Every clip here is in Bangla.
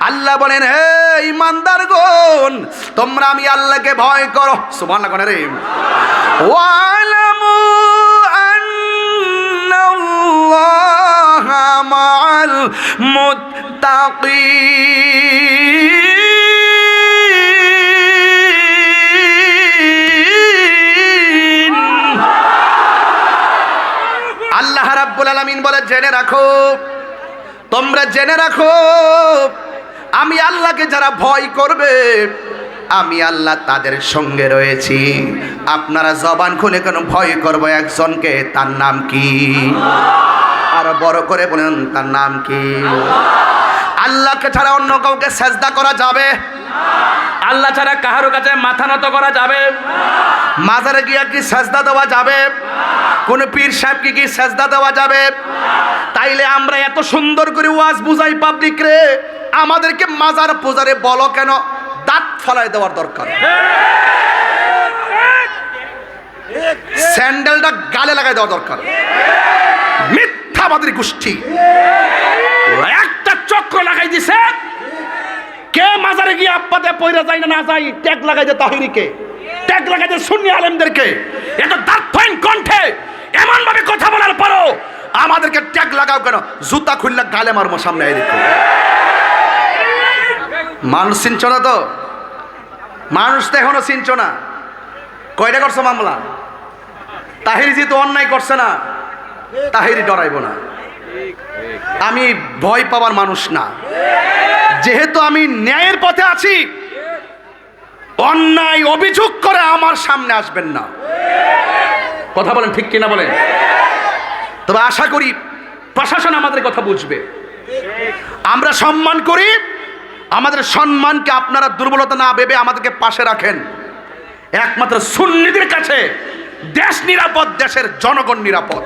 আল্লাহ বলেন হে ইমানদার গন তোমরা আমি আল্লাহকে ভয় করো। সুমান লাগনে রে। ওয়ালামু আন্নাল্লাহা মাআল মুত্তাকিন। বলে, জেনে রাখো, তোমরা জেনে রাখো, আমি আল্লাহকে যারা ভয় করবে, আমি আল্লাহ তাদের সঙ্গে রয়েছি। আপনারা জবান খুলে কেন ভয় করব একজনকে? তার নাম কি? আরও বড় করে বলেন, তার নাম কি? আল্লাহকে ছাড়া অন্য কাউকে সেজদা করা যাবে? আল্লাহ ছাড়া কাহারো কাছে মাথা নত করা যাবে? মাজারে গিয়া কি সেজদা দেওয়া যাবে? কোন পীর সাহেবকে কি সেজদা দেওয়া যাবে? তাইলে আমরা এত সুন্দর করে ওয়াজ বুঝাই পাবলিক রে, আমাদেরকে মাজার পূজারে বলো কেন? দাঁত ফলাই দেওয়ার দরকার। স্যান্ডেলটা গালে লাগাই দেওয়া দরকার। মিথ্যাবাদী গোষ্ঠী। একটা চক্র লাগাই দিছে কে মাজারে গিয়ে আব্বাতে পয়রা যায় না না যায়? ট্যাগ লাগাই দে তাহিরিকে। ট্যাগ লাগাই দে সুন্নি আলেমদেরকে। এত দার্থহীন কণ্ঠে এমন ভাবে কথা বলার পরও আমাদেরকে ট্যাগ লাগাও কেন? জুতা খুললে গালে মারবো সামনে এদিকে মানুষ চিনছ না তো? মানুষ তো এখনও চিনছ না। কয়টা করছ মামলা? তাহিরি যেহেতু অন্যায় করছে না, তাহিরি ডরাইব না। আমি ভয় পাওয়ার মানুষ না। যেহেতু আমি ন্যায়ের পথে আছি, অন্যায় অভিযোগ করে আমার সামনে আসবেন না। কথা বলেন ঠিক কিনা বলেন? তবে আশা করি প্রশাসন আমাদের কথা বুঝবে। আমরা সম্মান করি, আমাদের সম্মানকে আপনারা দুর্বলতা না ভেবে আমাদেরকে পাশে রাখেন। একমাত্র সুন্নিদের কাছে দেশ নিরাপদ, দেশের জনগণ নিরাপদ।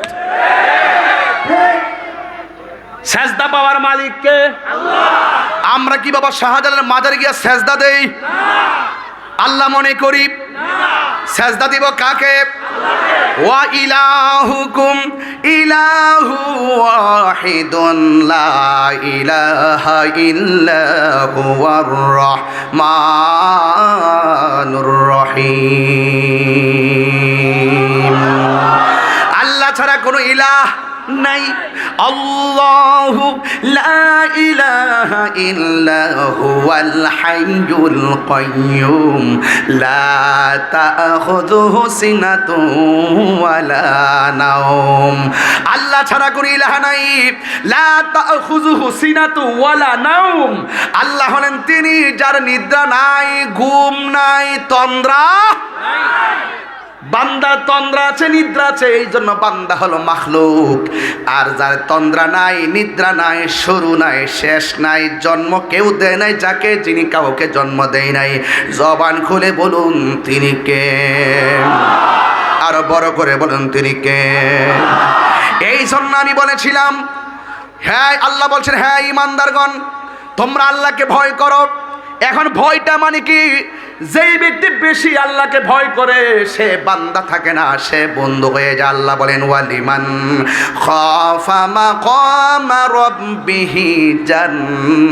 সেজদা পাওয়ার মালিককে। আমরা কি বাবা শাহজালালের মাজারে গিয়া সেজদা দেই? আল্লাহ মনে করি, সেজদা দিব কাকে? ওয়া ইলাহুকুম, ইলাহু ওয়াহিদুন লা ইলাহা ইল্লা হুয়ার রহমানুর রহিম। আল্লাহ ছাড়া কোনো ইলাহ নাই। আল্লাহ লা ইলাহা ইল্লা হুয়াল হাইয়ুল কাইয়ুম। লা তাখুযুহু সিনাতুন ওয়ালা নাওম। আল্লাহ ছাড়া কোনো ইলাহ নাই। লা তাখুযুহু সিনাতুন ওয়ালা নাওম। আল্লাহ হলেন তিনি যার নিদ্রা নাই, ঘুম নাই, তন্দ্রা বান্দা তন্দ্রা আছে, নিদ্রা আছে, এই জন্য বান্দা হলো মাখলুক। আর যার তন্দ্রা নাই, নিদ্রা নাই, শুরু নাই, শেষ নাই, জন্ম কেউ দেয় নাই যাকে যিনি কাউকে জন্ম দেয় নাই। জবান খুলে বলুন, তিনি কে? আরও বড় করে বলুন, তিনি কে? এই জন্য আমি বলেছিলাম হ্যাঁ আল্লাহ বলছেন হ্যাঁ ইমানদারগণ, তোমরা আল্লাহকে ভয় করো। এখন ভয়টা মানে কি? যেই ব্যক্তি বেশি আল্লাহকে ভয় করে, সে বান্দা থাকে না, সে বন্ধু হয়ে যায়। আল্লাহ বলেন, ওয়ালিমান খাফা মাকামা রাব্বিহি জান্নাতান।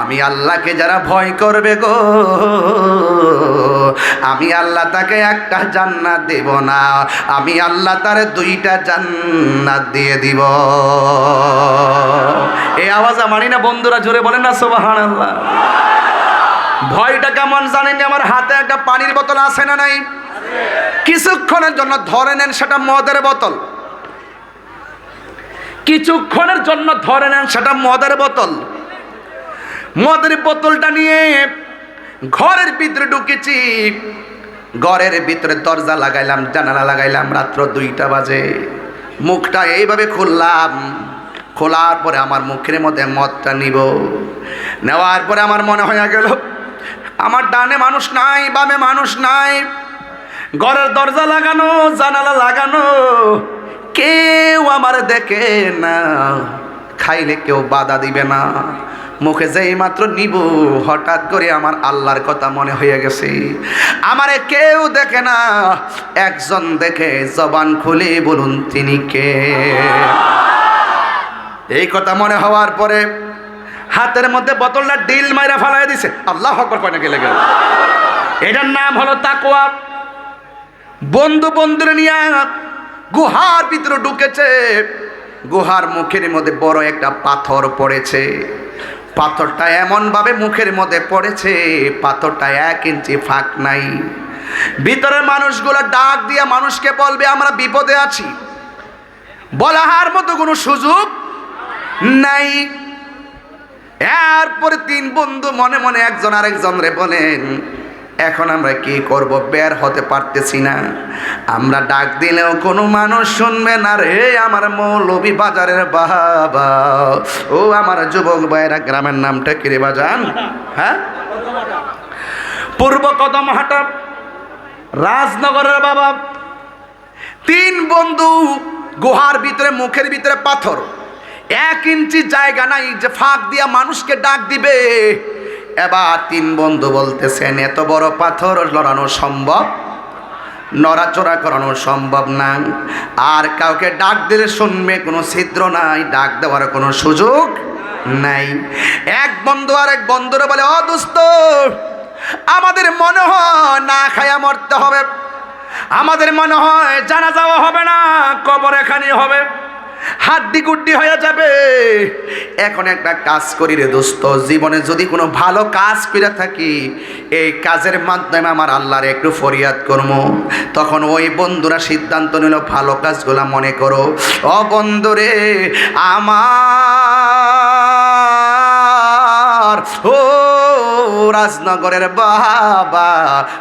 আমি আল্লাহকে যারা ভয় করবে গো, আমি আল্লাহ তাকে একটা জান্নাত দেব না, আমি আল্লাহ তার দুইটা জান্নাত দিয়ে দিব। এই আওয়াজ মানি না, বন্ধুরা জোরে বলেন না সোবাহান আল্লাহ ভয়টা কেমন জানেন আমার হাতে একটা পানির বোতল আছে না নাই? কিছুক্ষণের জন্য ধরে নেন সেটা মদের বোতল। কিছুক্ষণের জন্য ধরে নেন সেটা মদের বোতল। মদের বোতলটা নিয়ে ঘরের ভিতরে ঢুকেছি। ঘরের ভিতরে দরজা লাগাইলাম, জানালা লাগাইলাম, রাত্র দুইটা বাজে। মুখটা এইভাবে খুললাম। খোলার পরে আমার মুখের মধ্যে মদটা নিব। নেওয়ার পরে আমার মনে হয়ে গেল আমার ডানে মানুষ নাই, বামে মানুষ নাই। ঘরের দরজা লাগানো, জানালা লাগানো, কেউ আমার দেখে না। খাইলে কেউ বাধা দিবে না। মুখে যেই মাত্র নিব, হঠাৎ করে আমার আল্লাহর কথা মনে হয়ে গেছে। আমারে কেউ দেখে না। একজন দেখে জবান খুলে বলুন, তিনি কে? এই কথা মনে হওয়ার পরে হাতের মধ্যে বোতলটা ডিল মাইরা ফালাই দিছে। আল্লাহ হকর কয়না গেলে গেল এটার নাম হলো তাকোয়া বন্ধু বন্ধুরে নিয়ে গুহার ভিতরে ঢুকেছে। গুহার মুখের মধ্যে বড় একটা পাথর পড়েছে। পাথরটা এমনভাবে মুখের মধ্যে পড়েছে, পাথরটা এক ইঞ্চি ফাঁক নাই। ভিতরের মানুষগুলো ডাক দিয়া মানুষকে বলবে, আমরা বিপদে আছি। বলাহার মতো কোনো সুযোগ নাই। এরপরে তিন বন্ধু মনে মনে একজন আরেকজন রে বলেন, এখন আমরা কি করব? বের হতে পারতেছি না। আমরা ডাক দিলেও কোনো মানুষ শুনবে না রে। আমার মৌলবী বাজারের বাবা। ও আমার যুবক ভাইয়েরা, গ্রামের নামটা কিরে বাজান? হ্যাঁ? পূর্ব কদম হাটা রাজনগরের বাবা। তিন বন্ধু গুহার ভিতরে, মুখের ভিতরে পাথর। এক ইঞ্চি জায়গা নাই যে ফাঁক দিয়া মানুষকে ডাক দিবে। এবার তিন বন্ধু বলতেছেন, এত বড় পাথর লড়ানো সম্ভব? নড়াচড়া করানো সম্ভব না। আর কাউকে ডাক দিলে শুনবে কোনো ছিদ্র নাই, ডাক দেওয়ার কোনো সুযোগ নাই। এক বন্ধু আর এক বন্ধুরে বলে অ দোস্ত, আমাদের মনে হয় না খায়া মরতে হবে। আমাদের মনে হয় জানা যাওয়া হবে না, কবর এখানে হবে। হাড্ডি গুড্ডি হয়ে যাবে। এখন একটা কাজ করি রে দোস্ত, জীবনে যদি কোনো ভালো কাজ করে থাকি, এই কাজের মাধ্যমে আমার আল্লাহর একটু ফরিয়াদ করব তখন ওই বন্ধুরা সিদ্ধান্ত নিল, ভালো কাজগুলো মনে করো। ও বন্ধুরে, আমার, ও রাজনগরের বাবা,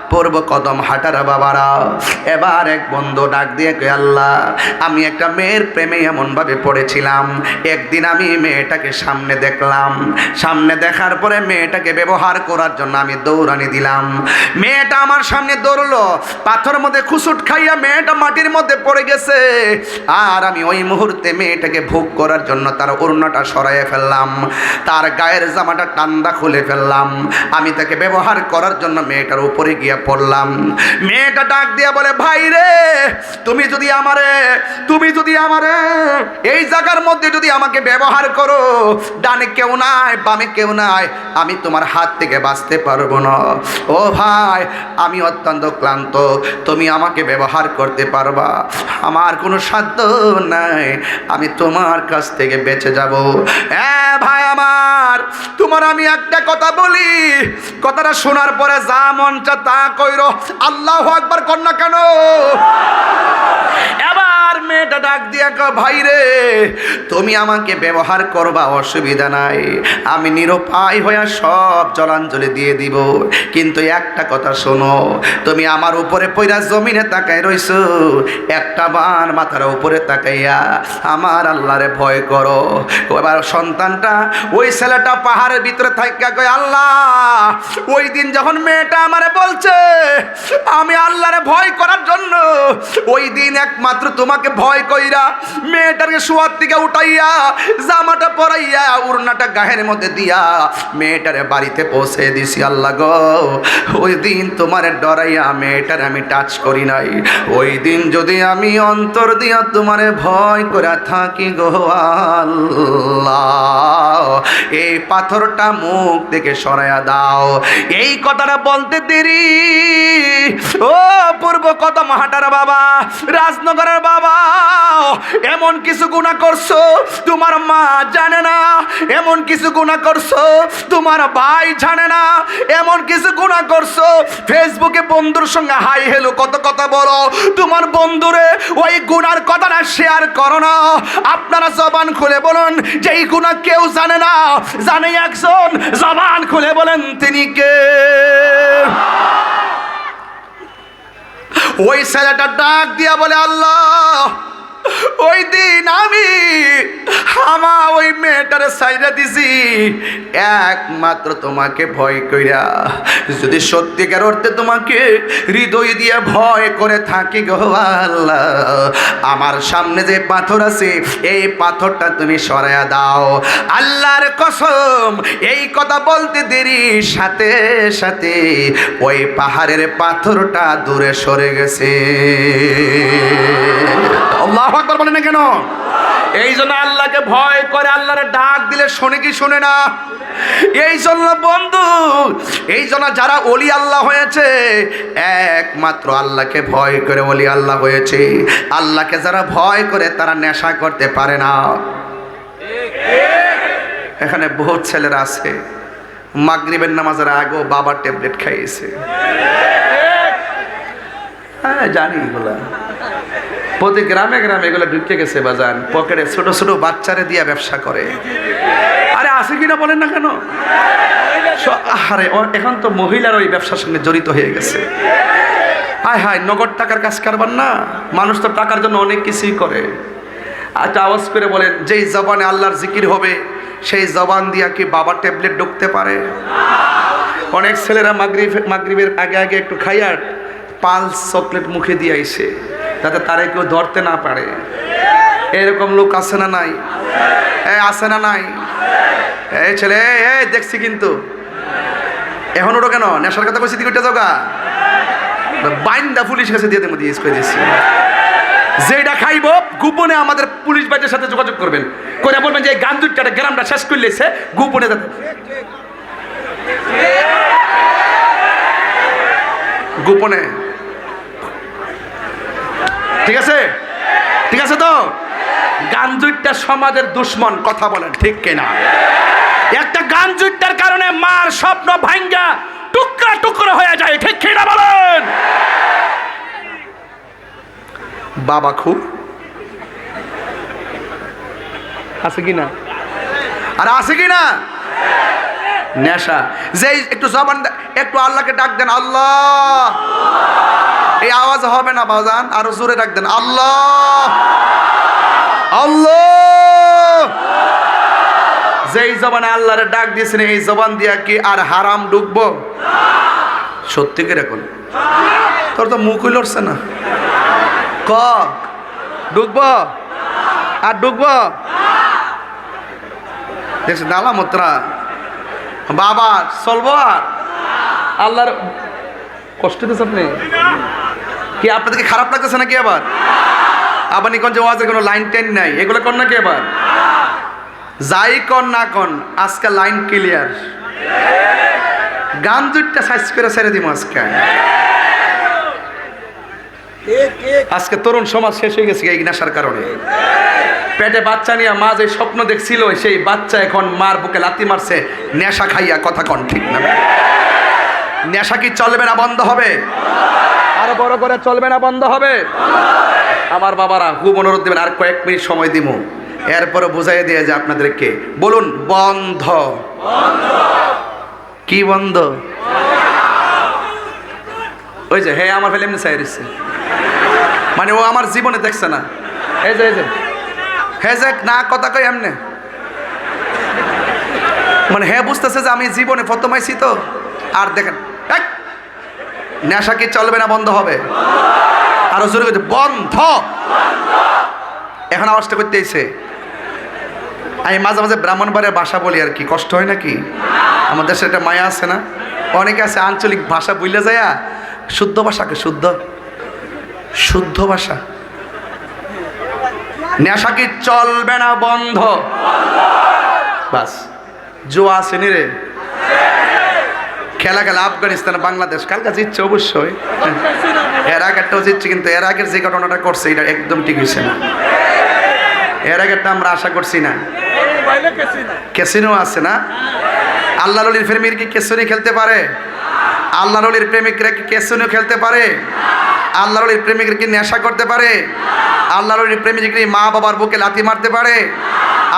পূর্ব কদম হাটার বাবারা। এবার এক বন্ধু ডাক দিয়ে কে আল্লাহ, আমি একটা মেয়ের প্রেমে এমনভাবে পড়েছিলাম। একদিন আমি মেয়েটাকে সামনে দেখলাম। সামনে দেখার পরে মেয়েটাকে ব্যবহার করার জন্য আমি দৌড়ানি দিলাম। মেয়েটা আমার সামনে দৌড়লো। পাথর মধ্যে খুসুট খাইয়া মেয়েটা মাটির মধ্যে পড়ে গেছে। আর আমি ওই মুহূর্তে মেয়েটাকে ভোগ করার জন্য তার ওড়নাটা সরাইয়ে ফেললাম। তার গায়ের জামাটা টান্দা খুলে ফেললাম। আমি তাকে ব্যবহার করার জন্য মেয়েটার উপরে গিয়ে পড়লাম। মেয়েটা ডাক দিয়া বলে, ভাই রে, তুমি যদি আমারে, তুমি যদি আমারে এই জায়গার মধ্যে যদি আমাকে ব্যবহার করো, ডানে কেউ নাই, বামে কেউ নাই, আমি তোমার হাত থেকে বাঁচতে পারব না। ও ভাই, আমি অত্যন্ত ক্লান্ত, তুমি আমাকে ব্যবহার করতে পারবা? আমার কোনো সাধ্য নাই, আমি তোমার কাছ থেকে বেঁচে যাব। এ ভাই আমার, তোমার আমি একটা কথা বলি কথাটা শোনার পরে যা মন চা তা কইর। আল্লাহ একবার কন্যা কেন? এবার মেয়েটা ডাক দিয়া ক ভাই রে, তুমি আমাকে ব্যবহার করবা, অসুবিধা নাই। আমি নিরুপায় হইয়া সব জলাঞ্জলি দিয়ে দিব। কিন্তু একটা কথা শোনো, তুমি আমার উপরে পইরা জমিনে তাকাই রইছো। একটা বার মাথার উপরে তাকাইয়া আমার আল্লাহরে ভয় করো। এবার সন্তানটা ওই ছেলেটা পাহাড়ের ভিতরে থাকা কয়, আল্লাহ, ওই দিন যখন মেয়েটা আমারে বলছে, আমি আল্লাহরে ভয় করার জন্য, ওই দিন একমাত্র তোমাকে ভয় কইরা, মেয়েটাকে শোয়ার থেকে উঠাইয়া, জামাটা পরাইয়া উড়নাটা গায়ের মধ্যে দিয়া মেয়েটারে বাড়িতে পৌঁছে দিছি। আল্লাহ গো, ওই দিন তোমার ডরাইয়া মেয়েটারে আমি টাচ করি নাই। ওই দিন যদি আমি অন্তর দিয়া তোমারে ভয় করে থাকি গো, আল্লাহ। এই পাথরটা মুখ থেকে সরাইয়া দাও। এই কথাটা বলতে দেরি। ও পূর্ব কদম হাটার বাবা, রাজনগরের বাবা এমন কিছু গুণা করছ? তোমার মা জানে না। এমন কিছু গুণা করছ? তোমার ভাই জানে না। এমন কিছু গুণা করছ? ফেসবুকে বন্ধুর সঙ্গে হাই হেলো, কত কথা বলো। তোমার বন্ধুরে ওই গুণার কথাটা শেয়ার করো না। আপনারা জবান খুলে বলুন যে এই গুণা কেউ জানে না। জানে একজন, জবান খুলে বলেন, তিনি কে? ওই ছেলেটা ডাক দিয়া বলে আল্লাহ ওই দিন আমি আমা ওই মেয়েটারে সাইডা দিছি। একমাত্র তোমাকে ভয় কইরা। যদি সত্যিকার অর্থে তোমাকে হৃদয় দিয়ে ভয় করে থাকি গো আল্লাহ, আমার সামনে যে পাথর আছে, এই পাথরটা তুমি সরাইয়া দাও। আল্লাহর কসম, এই কথা বলতে দেরি। সাথে সাথে ওই পাহাড়ের পাথরটা দূরে সরে গেছে। আল্লাহ আকবার বলে না কেন? এই জন্য আল্লাহকে ভয় করে আল্লাহরে ডাক দিলে শোনে কি শোনে না? এই জন্য বন্ধু, এই জন্য যারা অলি আল্লাহ হয়েছে, একমাত্র আল্লাহকে ভয় করে অলি আল্লাহ হয়েছে। আল্লাহকে যারা ভয় করে, তারা নেশা করতে পারে না। এখানে বহুত ছেলেরা আছে। মাগরিবের নামাজের আগেও বাবার ট্যাবলেট খাইয়েছে। হ্যাঁ জানি এগুলা। প্রতি গ্রামে গ্রামে এগুলো ঢুকে গেছে বাজান। পকেটে ছোট ছোট বাচ্চারে দিয়া ব্যবসা করে। আরে আছে কিনা বলেন না কেন? আরে এখন তো মহিলার ওই ব্যবসার সঙ্গে জড়িত হয়ে গেছে। হায় হায়, নগদ টাকার কাজ কারবার না। মানুষ তো টাকার জন্য অনেক কিছুই করে। একটা আওয়াজ করে বলেন, যেই জবানে আল্লাহর জিকির হবে, সেই জবান দিয়া কি বাবা ট্যাবলেট ঢুকতে পারে? অনেক ছেলেরা মাগরিব মাগরিবের আগে আগে একটু খাইয়ার পালস চকলেট মুখে দিয়ে আইসে। যাতে তারা কেউ ধরতে না পারে। এরকম লোক আছে না নাই? এ, আছে না নাই? এই ছেলে এই দেখছি কিন্তু। এখন ওটা কেন? নেশার কথা কইছি দিকে যোগা বাইন্দা পুলিশ কাছে দিয়ে দেবো, দিয়ে করে দিয়েছি। যেটা খাইব, গোপনে আমাদের পুলিশ বাড়ির সাথে যোগাযোগ করবেন। করে বলবেন যে এই গান দুইটা গ্রামটা শেষ করলেছে গোপনে গোপনে। ঠিক আছে? ঠিক আছে তো? গান দুইটা সমাজের দুশ্মন, কথা বলেন, ঠিক কিনা? একটা গান জুটটার কারণে মার স্বপ্ন ভাঙ্গা টুকরা টুকরো হয়ে যায়, ঠিক কিনা বলেন? বাবা খুব আছে কি না আর আছে কি না নেশা। যে একটু জবান একটু আল্লাহকে ডাক দেন, আল্লাহ। এই আওয়াজ হবে না, বাজান, আরও জোরে ডাক দেন, আল্লাহ। আল্লাহ। যেই জবানে আল্লাহরে ডাক দিয়েছেন, এই জবান দিয়া কি আর হারাম ডুববো? সত্যি করে এখন তোর তো মুখই লড়ছে না। ক? ডুবব? আর ডুবব? দেখছি দালা মত্রা। বাবা চলবো আর আল্লাহর কষ্ট দিচ্ছে আপনি? কি আপনাদেরকে খারাপ লাগতেছে নাকি আবার? আবার নিকঞ্জ ওয়াজের কোনো লাইন টেন নাই এগুলো কর নাকি আবার? যাই কন না কন আজকে লাইন ক্লিয়ার গান দুইটা সাইজ করে ছেড়ে দিব আজকে। আজকে তরুণ সমাজ শেষ হয়ে গেছে এই নেশার কারণে। পেটে বাচ্চা নিয়ে মা যে স্বপ্ন দেখছিল, সেই বাচ্চা এখন মার বুকে লাতি মারছে। নেশা খাইয়া কথা কন, ঠিক না? নেশা কি চলবে না বন্ধ হবে? আরও বড় করে চলবে না বন্ধ হবে? আমার বাবারা খুব অনুরোধ দেবেন, আর কয়েক মিনিট সময় দিব এরপরে বুঝাই দিয়ে যে আপনাদেরকে, বলুন, বন্ধ। কি বন্ধ? ওই যে হ্যাঁ আমার ফেলে এমনি মানে ও আমার জীবনে দেখছে না। এই যে এই যে। হে যে না কথা কই এমনে? মানে হ্যাঁ বুঝতেছে যে আমি জীবনে প্রথমাইছি তো। আর দেখেন নেশা কি চলবে না বন্ধ হবে? আরও জোরে করছে বন্ধ। এখন আওয়াজটা করতে এসে আমি মাঝে মাঝে ব্রাহ্মণবাড়ির ভাষা বলি আর কি, কষ্ট হয় নাকি? আমাদের দেশে একটা মায়া আছে না? অনেকে আছে আঞ্চলিক ভাষা বুঝলে যায়, শুদ্ধ ভাষাকে শুদ্ধ শুদ্ধ ভাষা। নেশা কি চলবে না বন্ধ? বাস, জোয়া আসেনি রে। খেলা খেলা আফগানিস্তান, বাংলাদেশ, কার কাছে ইচ্ছে অবশ্যই? এর আগেরটাও জিতছে, কিন্তু এর আগের যে ঘটনাটা করছে, এটা একদম ঠিক হয়েছে না। এর আগেরটা আমরা আশা করছি না। ক্যাসিনো আছে না? আল্লাহ রলির প্রেমিক কি ক্যাসিনো খেলতে পারে? আল্লাহ রলির প্রেমিকরা কি ক্যাসিনো খেলতে পারে? আল্লাহ রলির প্রেমিকরা কি নেশা করতে পারে? আল্লাহ রলির প্রেমিকরা কি মা বাবার বুকে লাথি মারতে পারে?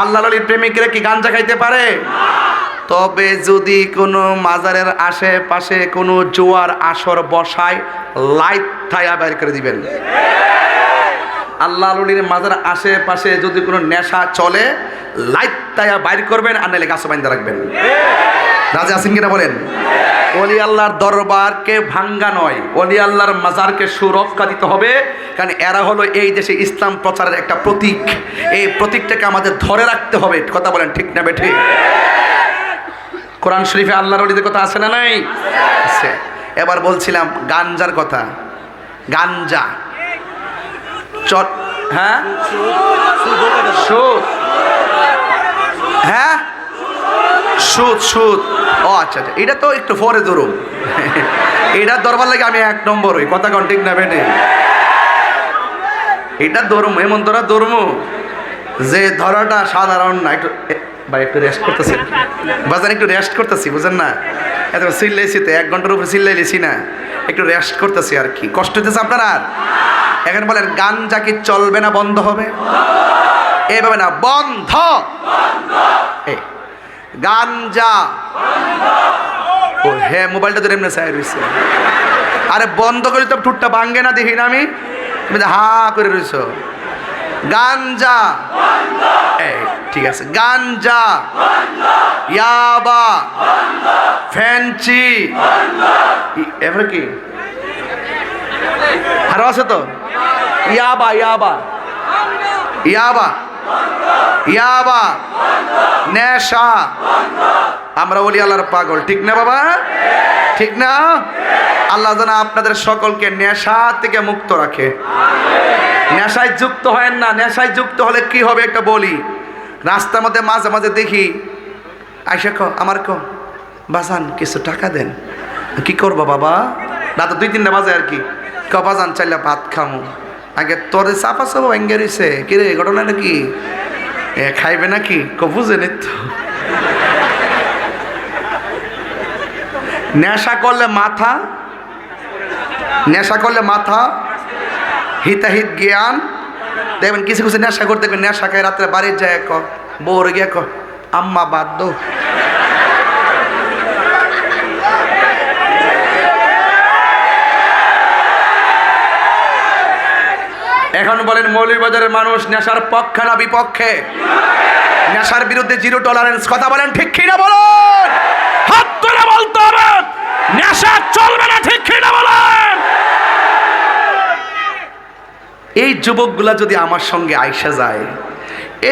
আল্লাহ রলির প্রেমিকরা কি গাঞ্জা খাইতে পারে? তবে যদি কোনো মাজারের আশেপাশে কোনো জোয়ার আসর বসায়, লাইট থায়া বের করে দিবেন। আল্লাহ আলুলির মাজার আশেপাশে যদি কোনো নেশা চলে, লাইট তাইয়া বাইর করবেন আর নাহলে গাছ বাইন্দা রাখবেন। রাজা আছেন কিনা বলেন? অলি আল্লাহর দরবারকে ভাঙ্গা নয়। অলি আল্লাহর মাজারকে সুরক্ষা দিতে হবে। কারণ এরা হলো এই দেশে ইসলাম প্রচারের একটা প্রতীক। এই প্রতীকটাকে আমাদের ধরে রাখতে হবে। কথা বলেন, ঠিক না বেঠে? কোরআন শরীফে আল্লাহর অলিদের কথা আছে না নাই? আছে। এবার বলছিলাম গাঞ্জার কথা। গাঞ্জা চট হ্যাঁ? হ্যাঁ? সুদ সুদ। ও আচ্ছা আচ্ছা। এটা তো একটু পরে ধরুন। এটা ধরবার লাগে আমি এক নম্বর ওই কথা কন ঠিক না বেটে এটা ধরুম এমন ধরা ধরমু। যে ধরাটা সাধারণ না একটু ভাই একটু রেস্ট করতেছি। বাজার একটু রেস্ট করতেছি বুঝেন না? এত চিল্লাইছি তো এক ঘণ্টার উপরে চিল্লাইলেছি না। একটু রেস্ট করতেছি আর কি। কষ্ট হতেছে আপনার আর? এখন বলেন গান যা কি চলবে না বন্ধ হবে? এভাবে না বন্ধ! এই, গাঞ্জা। ও হ্যাঁ মোবাইলটা তো এমনি সাইড আরে বন্ধ করে তো ঠুটটা ভাঙ্গে না, দেখি না আমি? তুমি হা করে রয়েছ। গাঞ্জা। ঠিক আছে। গাঞ্জা। ইয়াবা। ফ্যানচি। ই- এবারে কি? আরও আছে তো? ইয়াবা ইয়াবা। ইয়াবা। ইয়াবা, নেশা। আমরা বলি আল্লাহর পাগল। ঠিক না বাবা? ঠিক না? আল্লাহ যেন আপনাদের সকলকে নেশা থেকে মুক্ত রাখে। নেশায় যুক্ত হয় না। নেশায় যুক্ত হলে কি হবে একটা বলি? রাস্তার মধ্যে মাঝে মাঝে দেখি, আইসা ক আমার ক বাজান, কিছু টাকা দেন? কি করব বাবা? রাত দুই তিনটা বাজে আর কি। ক বাজান, চাইলে ভাত খামো। আগে তোরে চাপা চাপা ভেঙ্গে রয়েছে কিরে ঘটনা নাকি? এ, খাইবে নাকি? ক বুঝে নিত নেশা করলে মাথা, নেশা করলে মাথা, হিতাহিত জ্ঞান। দেখবেন কিছু কিছু নেশা করতে নেশা খায়, রাত্রে বাড়ির যায় ক, বউর গিয়ে ক, আম্মা বাদ এখন বলেন মৌলভীবাজারের মানুষ নেশার পক্ষে না বিপক্ষে? নেশার বিরুদ্ধে জিরো টলারেন্স কথা বলেন ঠিক কিনা বলেন? হাত তুলে বলতে হবে, নেশা চলবে না ঠিক কিনা বলেন? এই যুবকগুলা যদি আমার সঙ্গে আইসা যায়,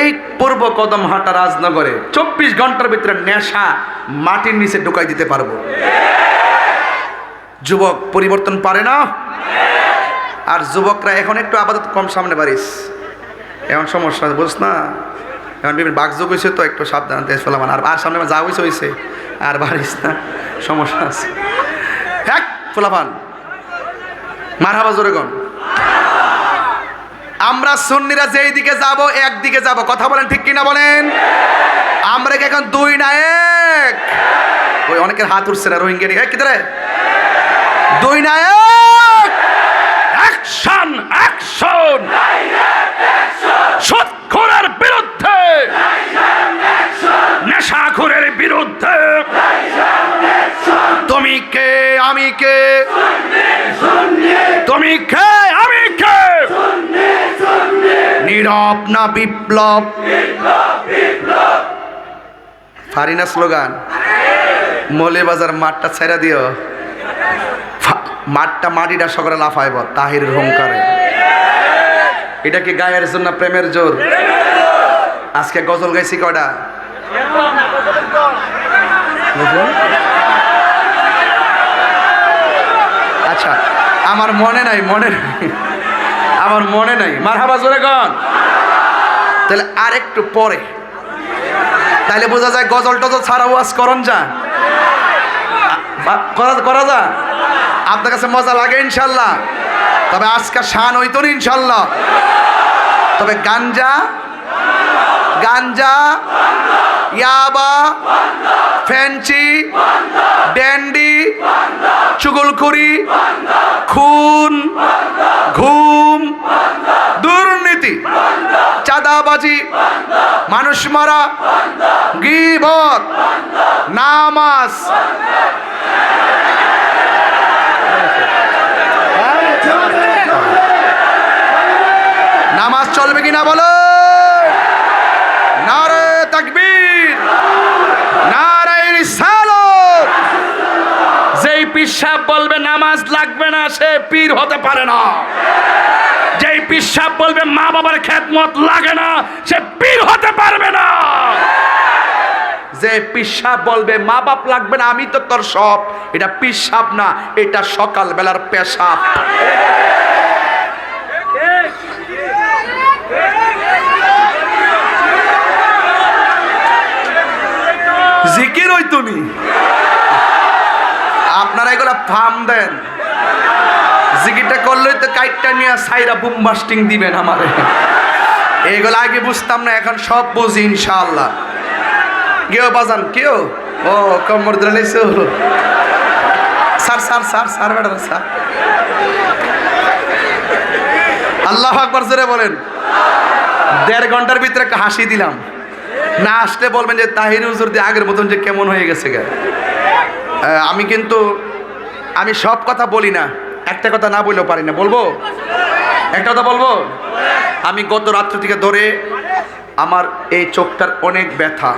এই পূর্ব কদম হাটা রাজনগরে চব্বিশ ঘণ্টার ভিতরে নেশা মাটির নিচে ঢুকাই দিতে পারব। যুবক, পরিবর্তন পারে না? আর যুবকরা এখন একটু আপাতত কম সামনে পারিস এখন সমস্যা বুঝ না? এখন বিভিন্ন বাঘযোগ হয়েছে তো একটু সাবধান ফেলামান আর আর সামনে যা হয়েছে হয়েছে আর বাড়িস না, সমস্যা আছে। হ্যাঁ ফোলাফান মার হাবা জোরে গন আমরা সুন্নিরা যেই দিকে যাব একদিকে যাব। কথা বলেন ঠিক কিনা বলেন? আমরা এখন দুই না এক? ওই অনেকের হাত উঠছে না, রোহিঙ্গা দুই না এক? অ্যাকশন। সুদখোরের বিরুদ্ধে। নেশাখোরের বিরুদ্ধে। তুমি কে, আমি কে? তুমি কে, আমি কে? নীরব না বিপ্লব? Farina slogan. মৌলিবাজার মাঠটা ছেড়ে দিও। মাঠটা মাটিটা সকলে লাফাইব তাহির হুঙ্কারে। এটা কি গায়ের জন্য প্রেমের জোর? আজকে গজল গাইছি কটা আচ্ছা আমার মনে নাই, মনে আমার মনে নাই। মার হাবা জোরে গন তাহলে আর একটু পরে। তাহলে বোঝা যায় গজল টজল ছাড়া ওয়াজ করন যা। করা যা। আপনার কাছে মজা লাগে ইনশাল্লাহ। তবে আজকে শান হইতো না ইনশাল্লাহ। তবে গাঞ্জা গাঞ্জা, ইয়াবা ফ্যান্সি ড্যান্ডি, চুগলখড়ি, খুন, ঘুম, দুর্নীতি, চাঁদাবাজি, মানুষ মারা, গিবত, নামাজ। চলবে কিনা বলো? বলবে নামাজ লাগবে না, সে পীর হতে পারে না। যেই পিসাব বলবে মা বাবার খেদমত লাগে না, সে পীর হতে পারবে না। যে পিসাব বলবে মা বাপ লাগবে না, আমি তো তোর সব। এটা পিসাব না, এটা সকাল বেলার পেশাব। জিকির ওই তুমি। আপনারা এগুলা ফার্ম দেন। জিকিরটা করলেই তো কাইটটা নিয়ে সাইরা বুম বাস্টিং দিবেন আমারে। এগুলো আগে বুঝতাম না, এখন সব বুঝি, ইনশাআল্লাহ। কেউ বাজান কেউ ও কমর দিলাইছো sir sir sir sir madam sir আল্লাহ আকবর জোরে বলেন, দেড় ঘণ্টার ভিতরে একটা হাসি দিলাম। না আসলে বলবেন যে তাহির হুজুর দিয়ে আগের মতন যে কেমন হয়ে গেছে গা। আমি কিন্তু, আমি সব কথা বলি না, একটা কথা না বললেও পারি না। বলব? একটা কথা বলব? আমি গত রাত্র থেকে ধরে আমার এই চোখটার অনেক ব্যথা।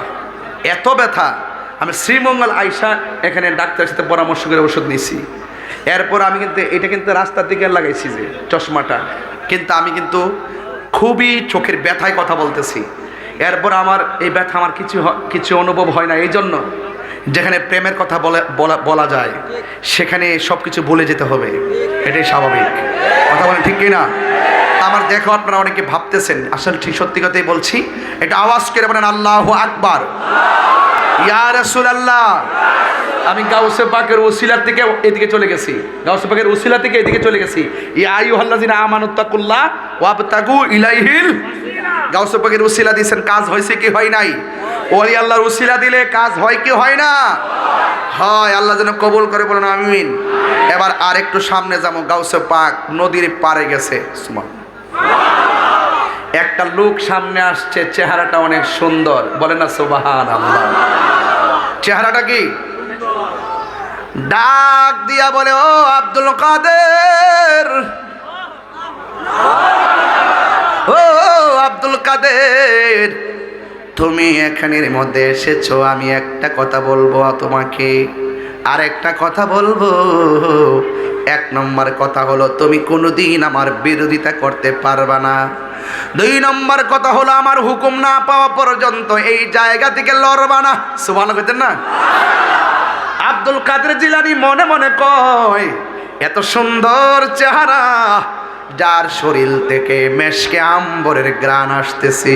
এত ব্যথা। আমি শ্রীমঙ্গল আইসা এখানে ডাক্তারের সাথে পরামর্শ করে ওষুধ নিয়েছি। এরপর আমি কিন্তু, এটা কিন্তু রাস্তার দিকে লাগাইছি যে চশমাটা। কিন্তু আমি কিন্তু খুবই চোখের ব্যথায় কথা বলতেছি। এরপর আমার এই ব্যথা আমার কিছু কিছু অনুভব হয় না। এই জন্য যেখানে প্রেমের কথা বলে বলা যায়, সেখানে সব কিছু বলে যেতে হবে। এটাই স্বাভাবিক। কথা বলেন ঠিক কিনা? আমার দেখো, আপনারা অনেকে ভাবতেছেন, আসলে ঠিক সত্যি কথাই বলছি। এটা আওয়াজ করে বলেন, আল্লাহ আকবার। রাসূলুল্লাহ, আমি গাউসে পাকের ওসিলা থেকে এদিকে চলে গেছি। গাউসে পাকের ওসিলা থেকে এদিকে চলে গেছি। ইয়া আইয়ুহাল্লাযিনা আমানুত্তাকুল্লাহ ওয়াবতাগু ইলাইহিল গাউসে পাকের ওসিলা দিয়েছেন, কাজ হয়েছে কি হয় নাই? ওলি আল্লাহর ওসিলা দিলে কাজ হয় কি হয় না? হয়, আল্লাহ যেন কবুল করে বলেন, আমিন। এবার আর একটু সামনে যাব গাউসে পাক নদীর পারে গেছে একটা লোক সামনে আসছে, চেহারাটা অনেক সুন্দর, বলে না সুবাহান আল্লাহ? চেহারাটা কি? ডাক দিয়া বলে, ও আব্দুল কাদের। ও আব্দুল কাদের, তুমি এখানের মধ্যে এসেছ, আমি একটা কথা বলব তোমাকে। আর একটা কথা বলব, এক নম্বর কথা হলো, তুমি কোনোদিন আমার বিরোধিতা করতে পারবা না। দুই নম্বর কথা হলো, আমার হুকুম না পাওয়া পর্যন্ত এই জায়গা থেকে লড়বা না। সুবান কইতেন না? আব্দুল কাদের জিলানি মনে মনে কয়, এত সুন্দর চেহারা যার শরীর থেকে মেশকে আম্বরের গ্রান আসতেছি।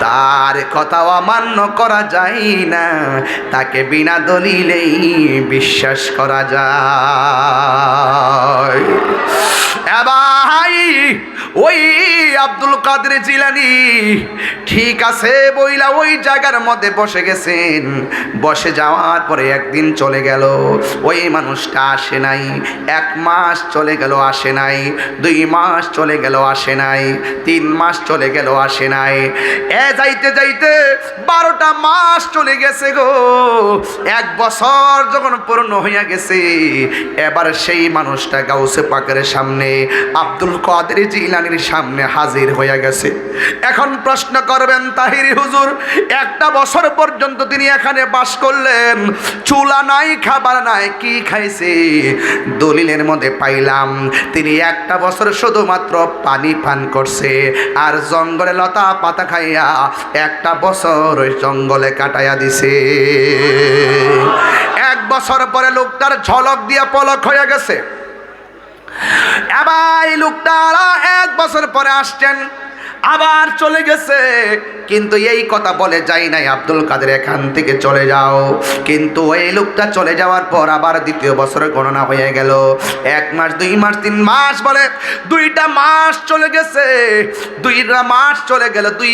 তার কথাও অমান্য করা যায় না, তাকে বিনা দলিলেই বিশ্বাস করা যায়। এবার ওই আব্দুল কাদের জিলানি, ঠিক আছে বইলা ওই জায়গার মধ্যে বসে গেছেন। বসে যাওয়ার পরে একদিন চলে গেল, ওই মানুষটা আসে নাই। এক মাস চলে গেল, আসে নাই। দুই মাস চলে গেল, আসে নাই। তিন মাস চলে গেল, আসে নাই। এ যাইতে যাইতে বারোটা মাস চলে গেছে গো। এক বছর যখন পূর্ণ হইয়া গেছে, এবার সেই মানুষটা গাউসে পাকের সামনে আব্দুল কাদের জিলানির সামনে হাজির হইয়া গেছে। এখন প্রশ্ন করবেন, তাহিরি হুজুর, একটা বছর পর্যন্ত তিনি এখানে বাস করলেন, চুলা নাই, খাবার নাই, কি খাইছে? দলিলের মধ্যে পাইলাম, তিনি একটা বছর শুধুমাত্র পানি পান করছে, আর জঙ্গলে লতা পাতা খাইয়া একটা বছর ওই জঙ্গলে কাটাইয়া দিছে। এক বছর পরে লোকটার ঝলক দিয়া পলক হয়ে গেছে। এবার এই লোকটা এক বছর পরে আসছেন, আবার চলে গেছে। কিন্তু এই কথা বলে যাই নাই, আব্দুল কাদের, এখান থেকে চলে যাও। কিন্তু এই লোকটা চলে যাওয়ার পর আবার দ্বিতীয় বছরের গণনা হয়ে গেল। এক মাস, দুই মাস, তিন মাস বলে, দুইটা মাস চলে গেছে, দুইটা মাস চলে গেল, দুই